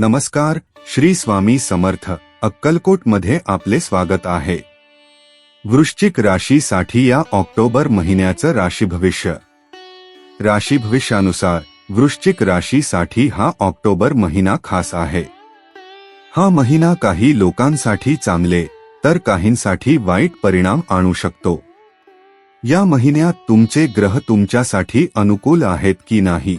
नमस्कार श्री स्वामी समर्थ अक्कलकोटमध्ये आपले स्वागत आहे. वृश्चिक राशीसाठी या ऑक्टोबर महिन्याचं राशी भविष्य. राशी भविष्यानुसार वृश्चिक राशीसाठी हा ऑक्टोबर महिना खास आहे. हा महिना काही लोकांसाठी चांगले तर काहींसाठी वाईट परिणाम आणू शकतो. या महिन्यात तुमचे ग्रह तुमच्यासाठी अनुकूल आहेत की नाही?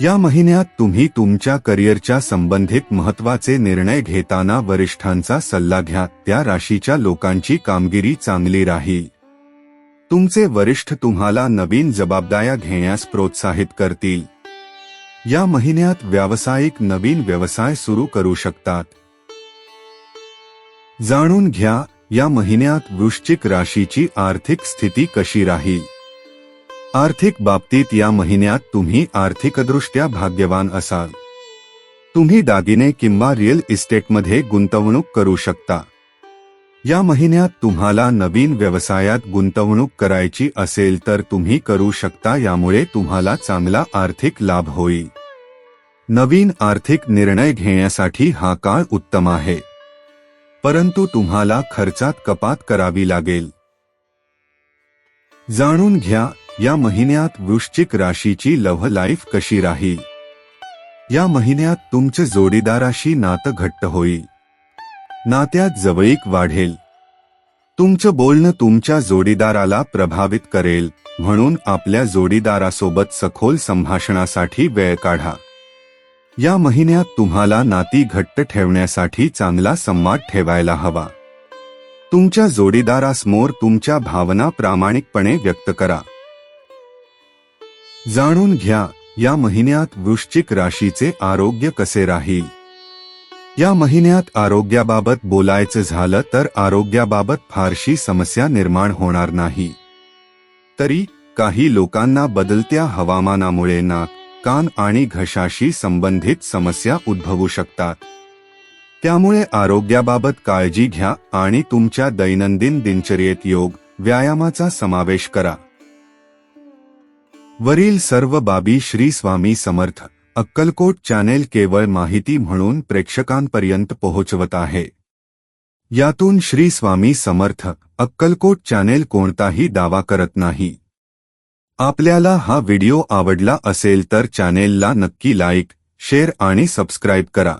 या महिन्यात तुम्ही तुमच्या करिअरच्या संबंधित महत्त्वाचे निर्णय घेताना वरिष्ठांचा सल्ला घ्या. त्या राशीच्या लोकांची कामगिरी चांगली राहील. तुमचे वरिष्ठ तुम्हाला नवीन जबाबदाऱ्या घेण्यास प्रोत्साहित करतील. या महिन्यात व्यावसायिक नवीन व्यवसाय सुरू करू शकतात. जाणून घ्या या महिन्यात वृश्चिक राशीची आर्थिक स्थिती कशी राहील? आर्थिक बाबतीत या महिन्यात तुम्ही आर्थिकदृष्ट्या भाग्यवान असाल. तुम्ही दागिने किंवा रिअल इस्टेटमध्ये गुंतवणूक करू शकता. या महिन्यात तुम्हाला नवीन व्यवसायात गुंतवणूक करायची असेल तर तुम्ही करू शकता यामुळे तुम्हाला चांगला आर्थिक लाभ होईल. नवीन आर्थिक निर्णय घेण्यासाठी हा काळ उत्तम आहे. परंतु तुम्हाला खर्चात कपात करावी लागेल. जाणून घ्या या महिन्यात वृश्चिक राशीची लव्ह लाईफ कशी राहील? या महिन्यात तुमचे जोडीदाराशी नातं घट्ट होईल. नात्यात जवळीक वाढेल. तुमचं बोलणं तुमच्या जोडीदाराला प्रभावित करेल म्हणून आपल्या जोडीदारासोबत सखोल संभाषणासाठी वेळ काढा. या महिन्यात तुम्हाला नाती घट्ट ठेवण्यासाठी चांगला संवाद ठेवायला हवा. तुमच्या जोडीदारासमोर तुमच्या भावना प्रामाणिकपणे व्यक्त करा. जाणून घ्या या महिन्यात वृश्चिक राशीचे आरोग्य कसे राहील? या महिन्यात आरोग्याबाबत बोलायचं झालं तर आरोग्याबाबत फारशी समस्या निर्माण होणार नाही. तरी काही लोकांना बदलत्या हवामानामुळे नाक कान आणि घशाशी संबंधित समस्या उद्भवू शकतात. त्यामुळे आरोग्याबाबत काळजी घ्या आणि तुमच्या दैनंदिन दिनचर्येत योग व्यायामाचा समावेश करा. वरील सर्व बाबी श्री स्वामी समर्थ अक्कलकोट चॅनेल केवळ माहिती म्हणून प्रेक्षकांपर्यंत पोहोचवत आहे. यातून श्री स्वामी समर्थ अक्कलकोट चॅनेल कोणताही दावा करत नाही. आपल्याला हा व्हिडिओ आवडला असेल तर चॅनेलला नक्की लाईक शेअर आणि सबस्क्राईब करा.